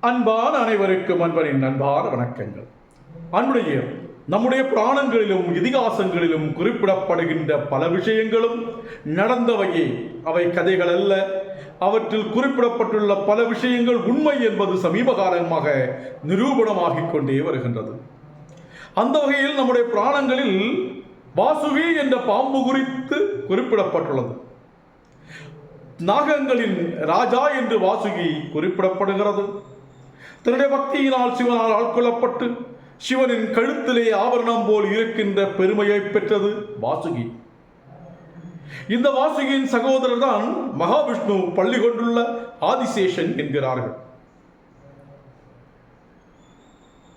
அன்பான அனைவருக்கும் அன்பனின் அன்பான வணக்கங்கள். அன்புடைய நம்முடைய புராணங்களிலும் இதிகாசங்களிலும் குறிப்பிடப்படுகின்ற பல விஷயங்களும் நடந்தவையே. அவை கதைகள் அல்ல. அவற்றில் குறிப்பிடப்பட்டுள்ள பல விஷயங்கள் உண்மை என்பது சமீப காலமாக நிரூபணமாகிக் கொண்டே வருகின்றது. அந்த வகையில் நம்முடைய புராணங்களில் வாசுகி என்ற பாம்பு குறித்து குறிப்பிடப்பட்டுள்ளது. நாகங்களின் ராஜா என்று வாசுகி குறிப்பிடப்படுகிறது. தன்னுடைய பக்தியினால் சிவனால் ஆட்கொள்ளப்பட்டு சிவனின் கழுத்திலே ஆபரணம் போல் இருக்கின்ற பெருமையை பெற்றது. வாசுகி. இந்த வாசுகியின் சகோதரர் தான் மகாவிஷ்ணு பள்ளி கொண்டுள்ள ஆதிசேஷன் என்கிறார்கள்.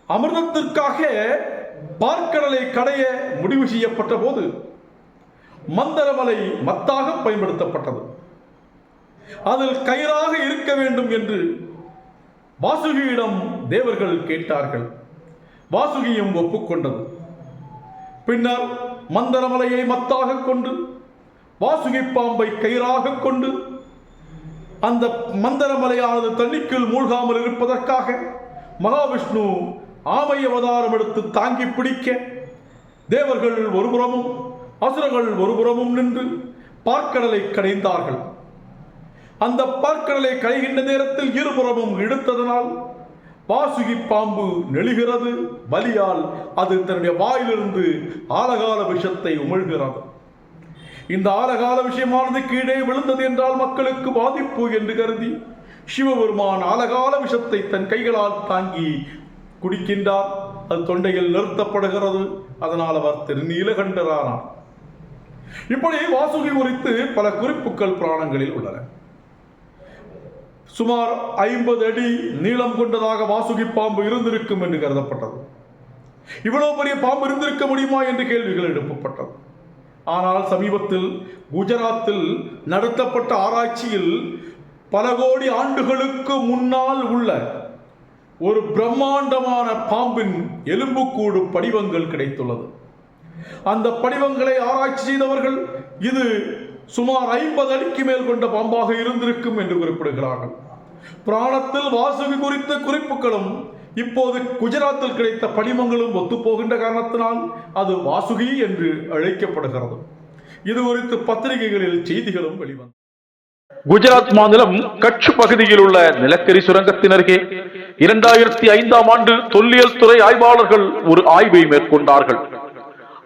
அமிர்தத்திற்காக பார்க்கடலை கடைய முடிவு செய்யப்பட்ட போது மந்தரமலை மத்தாக பயன்படுத்தப்பட்டது. அதில் கயிறாக இருக்க வேண்டும் என்று வாசுகியிடம் தேவர்கள் கேட்டார்கள். வாசுகியும் ஒப்புக்கொண்டது. பின்னர் மந்தரமலையை மத்தாக கொண்டு வாசுகி பாம்பை கயிறாக கொண்டு அந்த மந்தரமலையானது தண்ணிக்குள் மூழ்காமல் இருப்பதற்காக மகாவிஷ்ணு ஆமை அவதாரம் எடுத்து தாங்கி பிடிக்க தேவர்கள் ஒருபுறமும் அசுரர்கள் ஒருபுறமும் நின்று பார்க்கடலை கடைந்தார்கள். அந்த பார்க்கடலை களைகின்ற நேரத்தில் இருபுறமும் இழுத்ததனால் வாசுகி பாம்பு நெழுகிறது பலியால் அது தன்னுடைய வாயிலிருந்து ஆலகால விஷத்தை உமிழ்கிறது. இந்த ஆலகால விஷயமானது கீழே விழுந்தது என்றால் மக்களுக்கு பாதிப்பு என்று கருதி சிவபெருமான் ஆலகால விஷத்தை தன் கைகளால் தாங்கி குடிக்கின்றார். அது தொண்டையில் நிறுத்தப்படுகிறது. அதனால் அவர் திருநீலகண்டரானார். இப்படி வாசுகி குறித்து பல குறிப்புகள் புராணங்களில் உள்ளன. சுமார் ஐம்பது அடி நீளம் கொண்டதாக வாசுகி பாம்பு இருந்திருக்கும் என்று கருதப்பட்டது. இவ்வளவு பெரிய பாம்பு இருந்திருக்க முடியுமா என்று கேள்விகள் எழுப்பப்பட்டது. ஆனால் சமீபத்தில் குஜராத்தில் நடத்தப்பட்ட ஆராய்ச்சியில் பல கோடி ஆண்டுகளுக்கு முன்னால் உள்ள ஒரு பிரம்மாண்டமான பாம்பின் எலும்புக்கூடு படிவங்கள் கிடைத்துள்ளது. அந்த படிவங்களை ஆராய்ச்சி செய்தவர்கள் இது சுமார் ஐம்பது அடிக்கு மேல் கொண்ட பாம்பாக இருந்திருக்கும் என்று குறிப்பிடுகிறார்கள். புராணத்தில் வாசுகி குறித்த குறிப்புகளும் இப்போது குஜராத்தில் கிடைத்த படிமங்களும் ஒத்துப்போகின்ற காரணத்தினால் அது வாசுகி என்று அழைக்கப்படுகிறது. இது குறித்து பத்திரிகைகளில் செய்திகளும் வெளிவந்தது குஜராத் மாநிலம் கட்ச் பகுதியில் உள்ள நிலக்கரி சுரங்கத்தின் அருகே இரண்டாயிரத்தி ஐந்தாம் ஆண்டு தொல்லியல் துறை ஆய்வாளர்கள் ஒரு ஆய்வை மேற்கொண்டார்கள்.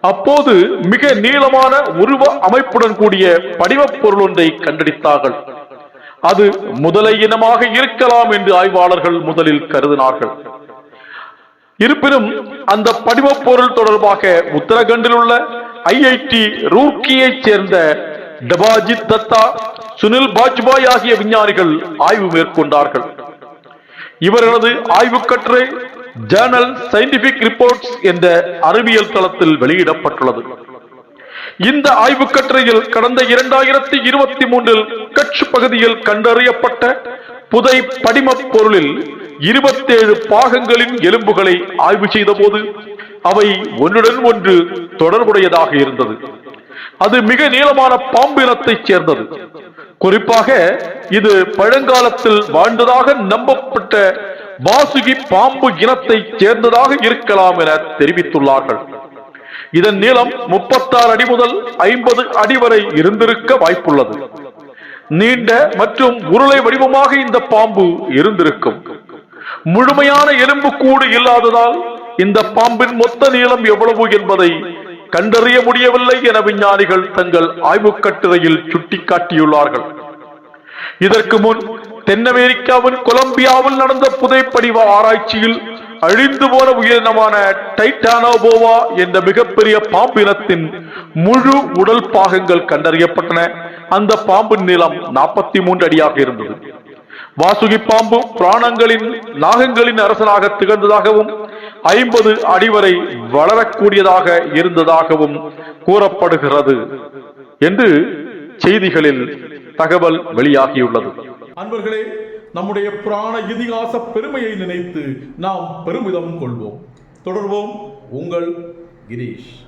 அப்போது மிக நீளமான உருவ அமைப்புடன் கூடிய படிவப் பொருள் ஒன்றை கண்டெடுத்தார்கள் அது முதலை இனமாக இருக்கலாம் என்று ஆய்வாளர்கள் முதலில் கருதினார்கள். இருப்பினும் அந்த படிவப் பொருள் தொடர்பாக உத்தரகண்டில் உள்ள ஐஐடி ரூர்க்கியை சேர்ந்த டபாஜித் தத்தா சுனில் பாஜ்பாய் ஆகிய விஞ்ஞானிகள் ஆய்வு மேற்கொண்டார்கள். இவர்களது ஆய்வு கட்டுரை ஜேர்னல் சயின்டிபிக் ரிப்போர்ட்ஸ் என்ற அறிவியல் தளத்தில் வெளியிடப்பட்டுள்ளது. இந்த ஆய்வு கட்டுரையில் கடந்த இரண்டாயிரத்தி இருபத்தி மூன்றில் கட்ச் பகுதியில் கண்டறியப்பட்ட புதை படிம பொருளில் இருபத்தேழு பாகங்களின் எலும்புகளை ஆய்வு செய்த போது அவை ஒன்றுடன் ஒன்று தொடர்புடையதாக இருந்தது. அது மிக நீளமான பாம்பு இனத்தைச் சேர்ந்தது. குறிப்பாக இது பழங்காலத்தில் வாழ்ந்ததாக நம்பப்பட்ட வாசுகி பாம்பு இனத்தைச் சேர்ந்ததாக இருக்கலாம் என தெரிவித்துள்ளார்கள். இதன் நீளம் முப்பத்தாறு அடி முதல் ஐம்பது அடி வரை இருந்திருக்க வாய்ப்புள்ளது. நீண்ட மற்றும் உருளை வடிவமாக இந்த பாம்பு இருந்திருக்கும். முழுமையான எலும்பு கூடு இல்லாததால் இந்த பாம்பின் மொத்த நீளம் எவ்வளவு என்பதை கண்டறிய முடியவில்லை என விஞ்ஞானிகள் தங்கள் ஆய்வுக் கட்டுரையில் சுட்டிக்காட்டியுள்ளார்கள். இதற்கு முன் தென் அமெரிக்காவின் கொலம்பியாவில் நடந்த புதைப்படிவ ஆராய்ச்சியில் அழிந்து போன உயிரினமான டைட்டானோபோவா என்ற மிகப்பெரிய பாம்பினத்தின் முழு உடல் பாகங்கள் கண்டறியப்பட்டன. அந்த பாம்பின் நீளம் நாற்பத்தி மூன்று அடியாக இருந்தது. வாசுகி பாம்பு பிராணங்களின் நாகங்களின் அரசனாக திகழ்ந்ததாகவும் ஐம்பது அடி வரை வளரக்கூடியதாக இருந்ததாகவும் கூறப்படுகிறது என்று செய்திகளில் தகவல் வெளியாகியுள்ளது. அன்பர்களே நம்முடைய புராண இதிகாச பெருமையை நினைத்து நாம் பெருமிதம் கொள்வோம். தொடர்வோம் உங்கள் கிரீஷ்.